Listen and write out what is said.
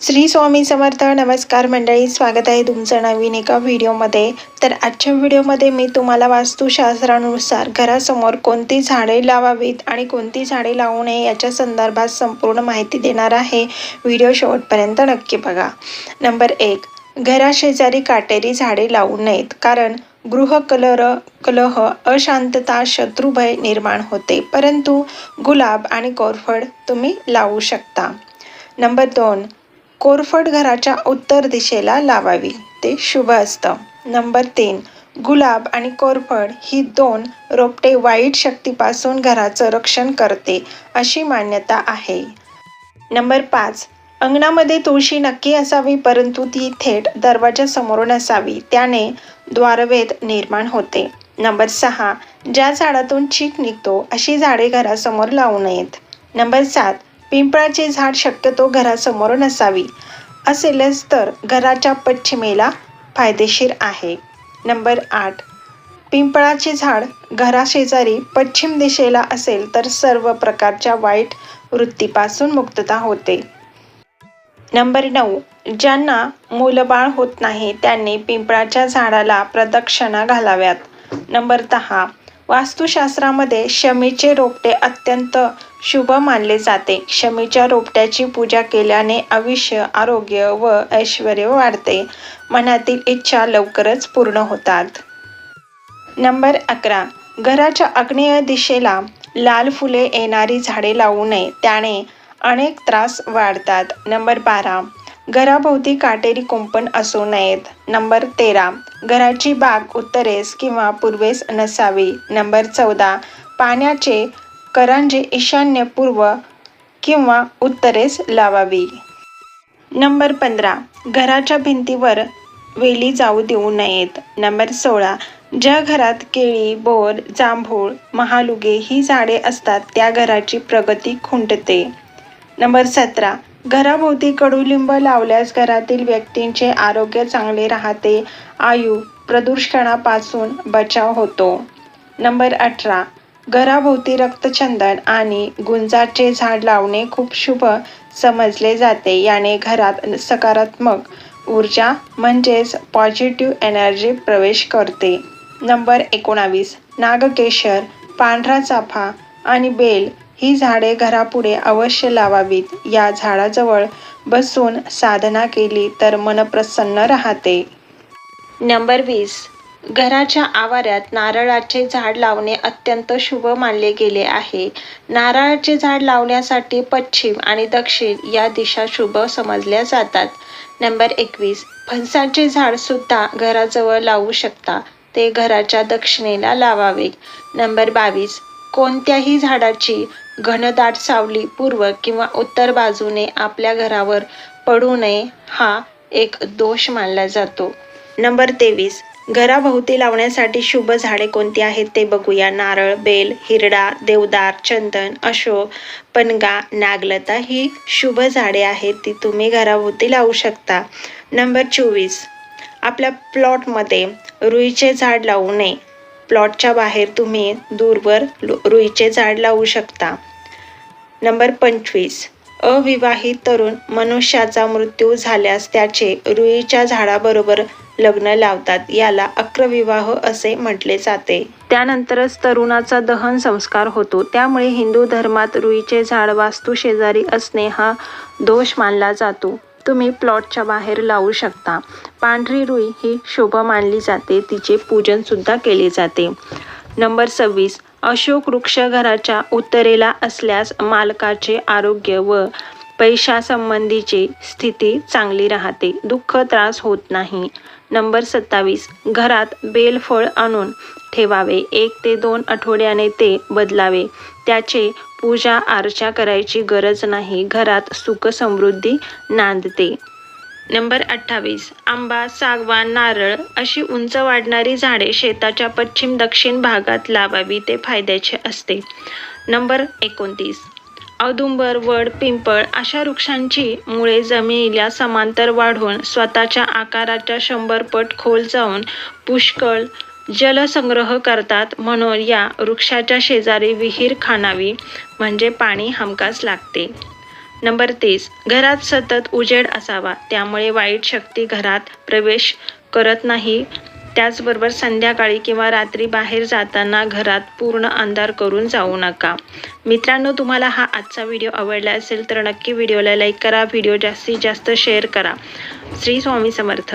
श्री स्वामी समर्थ नमस्कार मंडळी स्वागत आहे तुमचं नवीन एका व्हिडिओमध्ये. तर आजच्या व्हिडिओमध्ये मी तुम्हाला वास्तुशास्त्रानुसार घरासमोर कोणती झाडे लावावीत आणि कोणती झाडे लावू नये याच्या संदर्भात संपूर्ण माहिती देणार आहे. व्हिडिओ शेवटपर्यंत नक्की बघा. नंबर एक घराशेजारी काटेरी झाडे लावू नयेत कारण गृह कलर कलह अशांतता शत्रुभय निर्माण होते परंतु गुलाब आणि कोरफड तुम्ही लावू शकता. नंबर दोन कोरफड घराच्या उत्तर दिशेला लावावी. ते शुभ असतं. नंबर तीन गुलाब आणि कोरफड ही दोन रोपटे वाईट शक्तीपासून घराचं रक्षण करते अशी मान्यता आहे. नंबर पाच अंगणामध्ये तुळशी नक्की असावी परंतु ती थेट दरवाजासमोर नसावी त्याने द्वारवेद निर्माण होते. नंबर सहा ज्या झाडातून चीक निघतो अशी झाडे घरासमोर लावू नयेत. नंबर सात पिंपळाचे झाड शक्यतो घरासमोर नसावी. असेलच तर घराच्या पश्चिमेला फायदेशीर आहे. नंबर आठ. पिंपळाचे झाड घराशेजारी पश्चिम दिशेला असेल तर सर्व प्रकारच्या वाईट वृत्तीपासून मुक्तता होते. नंबर नऊ. ज्यांना मूलबाळ होत नाही त्यांनी पिंपळाच्या झाडाला प्रदक्षिणा घालाव्यात. नंबर दहा. वास्तुशास्त्रामध्ये शमीचे रोपटे अत्यंत शुभ मानले जाते. शमीच्या रोपट्याची पूजा केल्याने आयुष्य आरोग्य व ऐश्वर वाढते. मनातील इच्छा लवकरच पूर्ण होतात. नंबर अकरा. घराच्या आग्नेय दिशेला लाल फुले येणारी झाडे लावू नये. त्याने अनेक त्रास वाढतात. नंबर बारा. घराभोवती काटेरी कुंपण असू नयेत. नंबर तेरा. घराची बाग उत्तरेस किंवा पूर्वेस नसावी. नंबर चौदा. पाण्याचे करांजे ईशान्य पूर्व किंवा उत्तरेस लावावी. नंबर पंधरा. घराच्या भिंतीवर वेली जाऊ देऊ नयेत. नंबर सोळा. ज्या घरात केळी बोर जांभूळ महालुगे ही झाडे असतात त्या घराची प्रगती खुंटते. नंबर सतरा. घराभोवती कडुलिंब लावल्यास घरातील व्यक्तींचे आरोग्य चांगले राहते आयु प्रदूषणापासून बचाव होतो. नंबर अठरा. घराभोवती रक्तचंदन आणि गुंजाचे झाड लावणे खूप शुभ समजले जाते. याने घरात सकारात्मक ऊर्जा म्हणजेच पॉझिटिव्ह एनर्जी प्रवेश करते. नंबर एकोणावीस. नागकेशर पांढरा चाफा आणि बेल ही झाडे घरापुढे अवश्य लावावीत. या झाडाजवळ बसून साधना केली तर मन प्रसन्न राहते. नंबर वीस. घराच्या आवारात नारळाचे झाड लावणे अत्यंत शुभ मानले गेले आहे. नारळाचे झाड लावण्यासाठी पश्चिम आणि दक्षिण या दिशा शुभ समजल्या जातात. नंबर एकवीस. फणसाचे झाड सुद्धा घराजवळ लावू शकता. ते घराच्या दक्षिणेला लावावे. नंबर बावीस. कोणत्याही झाडाची घनदाट सावली पूर्व किंवा उत्तर बाजूने आपल्या घरावर पडू नये हा एक दोष मानला जातो. नंबर तेवीस. घराभोवती लावण्यासाठी शुभ झाडे कोणती आहेत ते बघूया. नारळ बेल हिरडा देवदार चंदन अशोक पनगा नागलता ही शुभ झाडे आहेत ती तुम्ही घराभोवती लावू शकता. नंबर चोवीस. आपल्या प्लॉटमध्ये रुईचे झाड लावू नये. प्लॉटच्या बाहेर तुम्ही दूरवर रुईचे झाड लावू शकता. नंबर पंचवीस. अविवाहित तरुण मनुष्याचा मृत्यू झाल्यास त्याचे रुईच्या झाडाबरोबर लग्न लावतात. याला अक्रविवाह असे म्हटले जाते. त्यानंतरच तरुणाचा दहन संस्कार होतो. त्यामुळे हिंदू धर्मात रुईचे झाड वास्तू शेजारी असणे हा दोष मानला जातो. तुम्ही प्लॉटच्या बाहेर लावू शकता. पांढरी रुई ही शुभ मानली जाते. तिचे पूजन सुद्धा केले जाते. नंबर सव्वीस. अशोक वृक्ष घराच्या उत्तरेला असल्यास मालकाचे आरोग्य व पैशासंबंधीची स्थिती चांगली राहते. दुःख त्रास होत नाही. नंबर सत्तावीस. घरात बेलफळ आणून ठेवावे. एक ते दोन आठवड्याने ते बदलावे. त्याचे पूजा अर्चा करायची गरज नाही. घरात सुख समृद्धी नांदते. नंबर अठ्ठावीस. आंबा सागवान नारळ अशी उंच वाढणारी झाडे शेताच्या पश्चिम दक्षिण भागात लावावी ते फायद्याचे असते. नंबर एकोणतीस. औदुंबर वड पिंपळ अशा वृक्षांची मुळे जमिनीला समांतर वाढवून स्वतःच्या आकाराच्या शंभर पट खोल जाऊन पुष्कळ जलसंग्रह करतात म्हणून या वृक्षाच्या शेजारी विहीर खाणावी म्हणजे पाणी हमकास लागते. नंबर तीस घरात सतत उजेड असावा त्यामुळे वाईट शक्ती घरात प्रवेश करत नाही. त्याचबरोबर संध्याकाळी किंवा रात्री बाहेर जाताना घरात पूर्ण अंधार करून जाऊ नका. मित्रांनो तुम्हाला हा आजचा व्हिडिओ आवडला असेल तर नक्की व्हिडिओला लाईक करा व्हिडिओ जास्तीत जास्त शेअर करा. श्री स्वामी समर्थ.